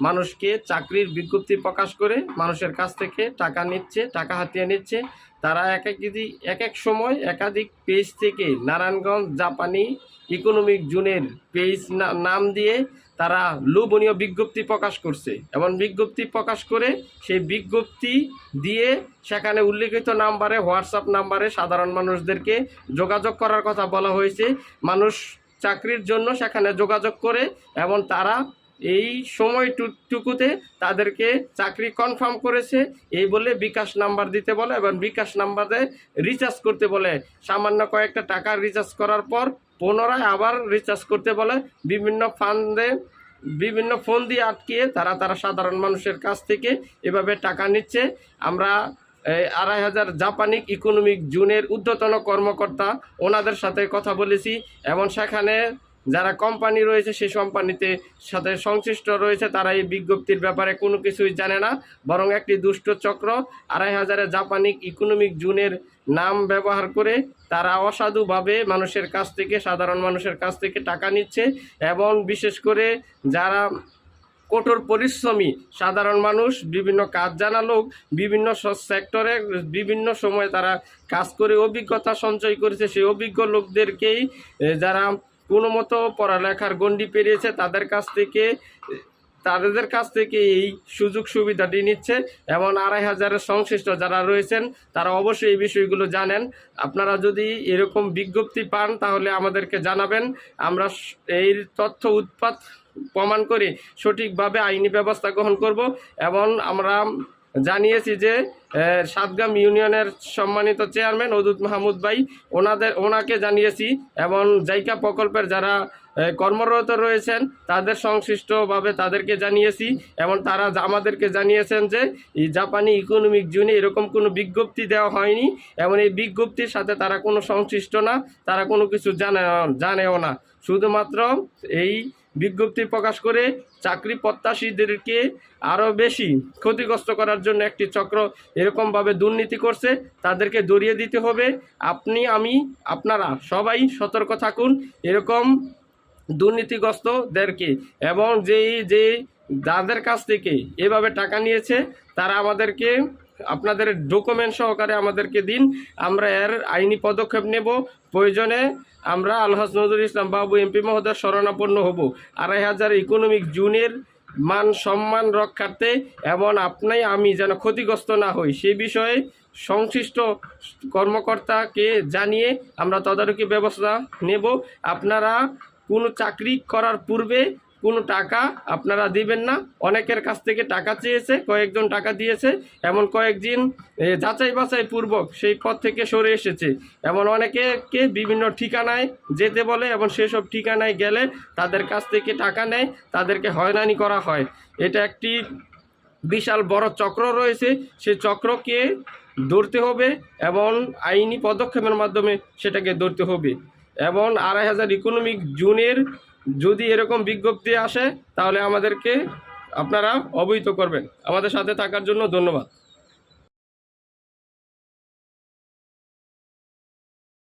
মানুষকে চাকরির বিজ্ঞপ্তি প্রকাশ করে মানুষের কাছ থেকে টাকা নিচ্ছে, টাকা হাতিয়ে নিচ্ছে। তারা এক এক যদি এক এক সময় একাধিক পেজ থেকে নারায়ণগঞ্জ জাপানি ইকোনমিক জোনের পেজ নাম দিয়ে তারা লোভনীয় বিজ্ঞপ্তি প্রকাশ করছে। এবং বিজ্ঞপ্তি প্রকাশ করে সেই বিজ্ঞপ্তি দিয়ে সেখানে উল্লেখিত নাম্বারে, হোয়াটসঅ্যাপ নাম্বারে সাধারণ মানুষদেরকে যোগাযোগ করার কথা বলা হয়েছে। মানুষ চাকরির জন্য সেখানে যোগাযোগ করে এবং তারা এই সময় সময়টুকুতে তাদেরকে চাকরি কনফার্ম করেছে। এই বলে বিকাশ নাম্বার দিতে বলে এবং বিকাশ নাম্বারে রিচার্জ করতে বলে। সামান্য কয়েকটা টাকা রিচার্জ করার পর পুনরায় আবার রিচার্জ করতে বলে। বিভিন্ন ফান্ডে বিভিন্ন ফোন দিয়ে আটকিয়ে তারা তারা সাধারণ মানুষের কাছ থেকে এভাবে টাকা নিচ্ছে। আমরা আড়াই হাজার জাপানিক ইকোনমিক জুনের ঊর্ধ্বতন কর্মকর্তা ওনাদের সাথে কথা বলেছি এবং সেখানে যারা কোম্পানি রয়েছে, সেই কোম্পানিতে সাথে সংশ্লিষ্ট রয়েছে তারা এই বিজ্ঞপ্তির ব্যাপারে কোনো কিছুই জানে না। বরং একটি দুষ্ট চক্র, আড়াই হাজারের জাপানিক ইকোনমিক জুনের নাম ব্যবহার করে তারা অসাধুভাবে মানুষের কাছ থেকে, সাধারণ মানুষের কাছ থেকে টাকা নিচ্ছে এবং বিশেষ করে যারা কঠোর পরিশ্রমী, সাধারণ মানুষ, বিভিন্ন কাজ জানা লোক, বিভিন্ন সেক্টরে বিভিন্ন সময় তারা কাজ করে অভিজ্ঞতা সঞ্চয় করেছে। সেই অভিজ্ঞ লোকদেরকেই যারা কোনো মতো পড়ালেখার গণ্ডি পেরিয়েছে, তাদের কাছ থেকে, তাদের কাছ থেকে এই সুযোগ সুবিধাটি নিচ্ছে। এবং আড়াই হাজারের সংশ্লিষ্ট যারা রয়েছেন, তারা অবশ্যই এই বিষয়গুলো জানেন। আপনারা যদি এরকম বিজ্ঞপ্তি পান, তাহলে আমাদেরকে জানাবেন। আমরা এই তথ্য উৎপাদ প্রমাণ করে সঠিকভাবে আইনি ব্যবস্থা গ্রহণ করব এবং আমরা জানিয়েছি যে আহ, সাতগাম ইউনিয়নের সম্মানিত চেয়ারম্যান অদুত মাহমুদ ভাই ওনাদের ওনাকে জানিয়েছি এবং জাইকা প্রকল্পের যারা কর্মরত রয়েছেন তাদের সংশ্লিষ্টভাবে তাদেরকে জানিয়েছি এবং তারা আমাদেরকে জানিয়েছেন যে জাপানি ইকোনমিক জুনে এরকম কোনো বিজ্ঞপ্তি দেওয়া হয়নি এবং এই বিজ্ঞপ্তির সাথে তারা কোনো সংশ্লিষ্ট না তারা কোনো কিছু জানে জানেও না। শুধুমাত্র এই বিজ্ঞপ্তি প্রকাশ করে চাকরি প্রত্যাশীদেরকে আরও বেশি ক্ষতিগ্রস্ত করার জন্য একটি চক্র এরকমভাবে দুর্নীতি করছে, তাদেরকে দরিয়ে দিতে হবে। আপনি, আমি, আপনারা সবাই সতর্ক থাকুন এরকম দুর্নীতিগ্রস্তদেরকে এবং যেই, যে যাদের কাছ থেকে এভাবে টাকা নিয়েছে, তারা আমাদেরকে আপনাদের ডকুমেন্ট সহকারে আমাদেরকে দিন। আমরা এর আইনি পদক্ষেপ নেব। প্রয়োজনে আমরা আলহাজ নজরুল ইসলাম বাবু, এমপি মহোদয় শরণাপন্ন হব। আড়াই হাজার ইকোনমিক জুনের মান সম্মান রক্ষার্থে এবং আপনি, আমি যেন ক্ষতিগ্রস্ত না হই সেই বিষয়ে সংশ্লিষ্ট কর্মকর্তাকে জানিয়ে আমরা তদারকি ব্যবস্থা নেব। আপনারা কোনো চাকরি করার পূর্বে কোনো টাকা আপনারা দিবেন না। অনেকের কাছ থেকে টাকা চেয়েছে, কয়েকজন টাকা দিয়েছে। এমন কয়েকদিন যাচাই বাছাই পূর্বক সেই পথ থেকে সরে এসেছে। এমন অনেকেকে বিভিন্ন ঠিকানায় যেতে বলে এবং সেসব ঠিকানায় গেলে তাদের কাছ থেকে টাকা নেয়, তাদেরকে হয়রানি করা হয়। এটা একটি বিশাল বড় চক্র রয়েছে। সে চক্রকে ধরতে হবে এবং আইনি পদক্ষেপের মাধ্যমে সেটাকে ধরতে হবে। এবং আড়াই হাজার ইকোনমিক জুনের যদি এরকম বিজ্ঞপ্তি আসে তাহলে আমাদেরকে আপনারা অবহিত করবেন। আমাদের সাথে থাকার জন্য ধন্যবাদ।